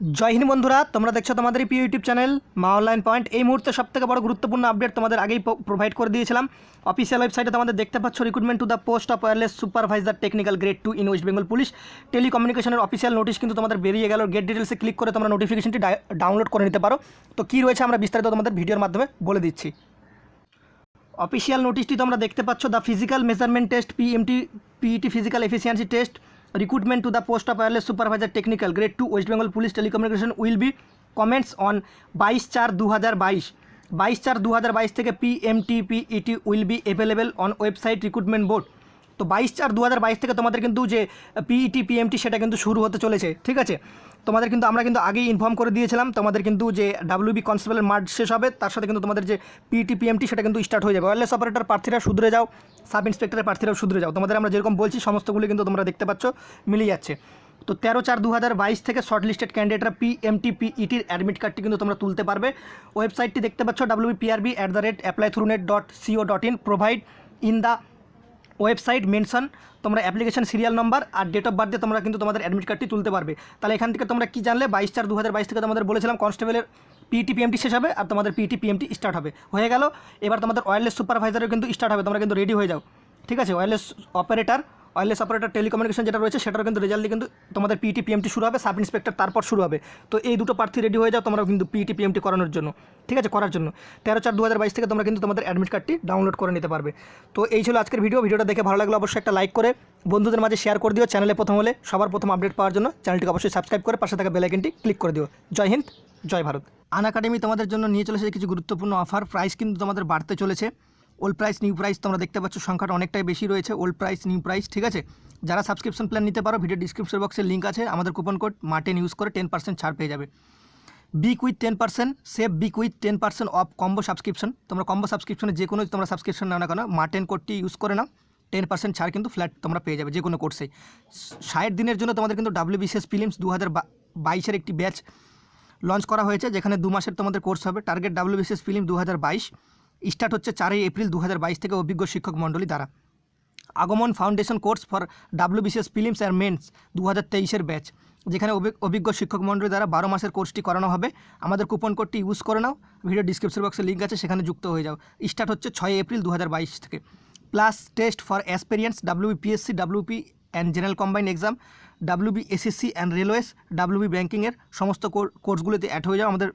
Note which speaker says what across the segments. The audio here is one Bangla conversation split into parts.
Speaker 1: জয় হিন্দ বন্ধুরা, তোমরা দেখছ তোমাদের প্রিয় YouTube channel Maa online point. এই মুহূর্তে সবথেকে বড় গুরুত্বপূর্ণ আপডেট তোমাদের আগেই প্রোভাইড করে দিয়েছিলাম। অফিসিয়াল ওয়েবসাইটে তোমাদের দেখতে পাচ্ছ recruitment to the post of wireless supervisor technical grade two in West Bengal police টেলিকমিউনিকেশনের official notice কিন্তু তোমাদের বেরিয়ে গেল। গেট ডিটেলসে ক্লিক করে তোমরা নোটিফিকেশনটি ডাউনলোড করে নিতে পারো। তো কী রয়েছে আমরা বিস্তারিত তোমাদের ভিডিওর মাধ্যমে বলে দিচ্ছি। অফিসিয়াল নোটিশটি তোমরা দেখতে পাচ্ছ the physical measurement test PMT PET physical efficiency test of wireless supervisor technical grade two West Bengal police telecommunication will be commence on বাইশ চার দু হাজার বাইশ। বাইশ চার দু হাজার বাইশ থেকে PMT PET will be available on website recruitment board তো বাইশ চার দু থেকে তোমাদের কিন্তু যে পিইটি পিএমটি সেটা কিন্তু শুরু হতে চলেছে, ঠিক আছে? তোমাদের কিন্তু আমরা কিন্তু আগেই ইনফর্ম করে দিয়েছিলাম, তোমাদের কিন্তু যে ডাব্লিউবি কনস্টেবলের মার্চ শেষ হবে, তার সাথে কিন্তু তোমাদের যে পিটি পিএমটি সেটা কিন্তু স্টার্ট হয়ে যাবে। ওয়ারলেস অপারেটর প্রার্থীরা শুধরে যাও সাব ইন্সপেক্টরের প্রার্থীরাও শুধরে যাও। তোমাদের আমরা যেরকম বলছি, সমস্তগুলি কিন্তু তোমরা দেখতে পাচ্ছ মিলে যাচ্ছে। তো তেরো চার দু থেকে শর্ট লিস্টেড ক্যান্ডিডেটরা পিএমটি পিইটির অ্যাডমিট কার্ডটি কিন্তু তোমরা তুলতে পারবে। ওয়েবসাইটটি দেখতে পাচ্ছ WPRB at the rate apply through net dot co dot in provide in the website mention, তোমরা অ্যাপ্লিকেশন সিরিয়াল নম্বর আর ডেট অফ বার্থে তোমরা কিন্তু তোমাদের অ্যাডমিট কার্ডটি তুলতে পারবে। তাহলে এখান থেকে তোমরা কি জানলে? বাইশ চার দু থেকে তোমাদের বলেছিলাম কনস্টেবলের পিটি পিএমটি শেষ হবে আর তোমাদের পিটি পিএমটি স্টার্ট হবে। হয়ে গেল। এবার তোমাদের ওয়্যারলেস সুপারভাইজারও কিন্তু স্টার্ট হবে। তোমরা কিন্তু রেডি হয়ে যাও। ঠিক আছে? Wireless operator wireless operator telecommunication যেটা রয়েছে, সেটারও কিন্তু রেজাল্ট কিন্তু তোমাদের পিটি পিএমটি শুরু হবে সাব ইন্সপেক্টর তারপর শুরু হবে। তো এই দুটো প্রার্থী রেডি হয়ে যাও তোমরা কিন্তু পিটি পিএমটি করানোর জন্য, ঠিক আছে? করার জন্য। তেরো চার দু থেকে তোমরা কিন্তু তোমাদের অ্যাডমিট কার্ডটি ডাউনলোড করে নিতে পারবে। তো এই ছিল আজকের ভিডিও ভিডিওটা দেখে ভালো লাগল অবশ্যই একটা লাইক করে বন্ধুদের মাঝে শেয়ার করে দিও চ্যানেলে প্রথম হলে সবার প্রথম আপডেট পাওয়ার জন্য। চ্যানেলটিকে অবশ্যই সাবস্ক্রাইব করে পাশে থাকা বেলাইকনটি ক্লিক করে দিও। জয় হিন্দ, জয় ভারত। আন একাডেমি তোমাদের জন্য নিয়ে চলেছে কিছু গুরুত্বপূর্ণ অফার প্রাইস কিন্তু তোমাদের বাড়তে চলেছে। ওল্ড প্রাইস নিউ প্রাইস তোমরা দেখতে পাচ্ছ, সংখ্যাটা অনেকটাই বেশি রয়েছে। ওল্ড প্রাইস নিউ প্রাইস ঠিক আছে? যারা সাবস্ক্রিপশন প্ল্যান নিতে পারো ভিডিও ডিসক্রিপশন বক্সের লিঙ্ক আছে। আমাদের কুপন কোড মার্টেন ইউজ করে টেন পার্সেন্ট ছাড় পেয়ে যাবে। বিক উইথ টেন পার্সেন্ট সেভ বিক with ten percent off combo subscription তোমরা কম্বো সাবস্ক্রিপশনে যে কোনো তোমরা সাবস্ক্রিপশন নাও না কেন মার্টেন কোডটি ইউজ করে নাও। টেন পার্সেন্ট ছাড় কিন্তু ফ্ল্যাট তোমরা পেয়ে যাবে যে কোনো কোর্সে ষাট দিনের জন্য তোমাদের কিন্তু ডাব্লিউবিসিএস ফিলিমস দু হাজার বাইশের একটি ব্যাচ লঞ্চ করা হয়েছে, যেখানে দু মাসের তোমাদের কোর্স হবে। টার্গেট ডাব্লিউবিসিএস ফিল্ম দু হাজার বাইশ। স্টার্ট হচ্ছে চারই এপ্রিল দু হাজার বাইশ থেকে অভিজ্ঞ শিক্ষক মণ্ডলী দ্বারা। Aagaman foundation course for WBCS prelims and mains দু হাজার তেইশের ব্যাচ, যেখানে অভি- অভিজ্ঞ শিক্ষক মণ্ডলী দ্বারা বারো মাসের কোর্সটি করানো হবে। আমাদের কুপন কোডটি ইউজ করে নাও, ভিডিও ডিসক্রিপশন বক্সে লিঙ্ক আছে, সেখানে যুক্ত হয়ে যাও। স্টার্ট হচ্ছে ছয় এপ্রিল দু হাজার বাইশ থেকে। Plus test for experience WPSC WP and general combine exam WB SSC and railways, WB ব্যাঙ্কিংয়ের সমস্ত কোর- কোর্সগুলোতে অ্যাড হয়ে যাও। আমাদের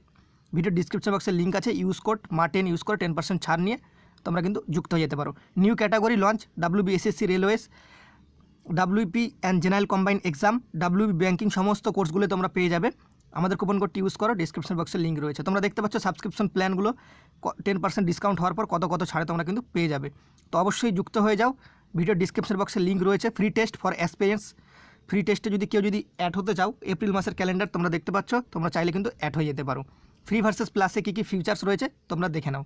Speaker 1: ভিডিও ডিসক্রিপশন বক্সে লিঙ্ক আছে use code Maa ten use করে টেন পার্সেন্ট ছাড় নিয়ে তোমরা কিন্তু যুক্ত হয়ে যেতে পারো। New category launch WB SSC railways WP and general combine exam WB banking সমস্ত কোর্সগুলো তোমরা পেয়ে যাবে। আমাদের কুপন কোডটি ইউজ করো ডিসক্রিপশন বক্সে লিঙ্ক রয়েছে। তোমরা দেখতে পাচ্ছ সাবস্ক্রিপশন প্ল্যানগুলো টেন পার্সেন্ট ডিসকাউন্ট হওয়ার পর কত কত ছাড়ে তোমরা কিন্তু পেয়ে যাবে। তো অবশ্যই যুক্ত হয়ে যাও। ভিডিও ডিসক্রিপশন বক্সে লিঙ্ক রয়েছে free test for experience free টেস্টে যদি কেউ যদি অ্যাড হতে চাও এপ্রিল মাসের ক্যালেন্ডার তোমরা দেখতে পাচ্ছ, তোমরা চাইলে কিন্তু অ্যাড হয়ে যেতে পারো। ফ্রি ভার্সেস প্লাসে কী কী ফিচার্স রয়েছে তোমরা দেখে নাও।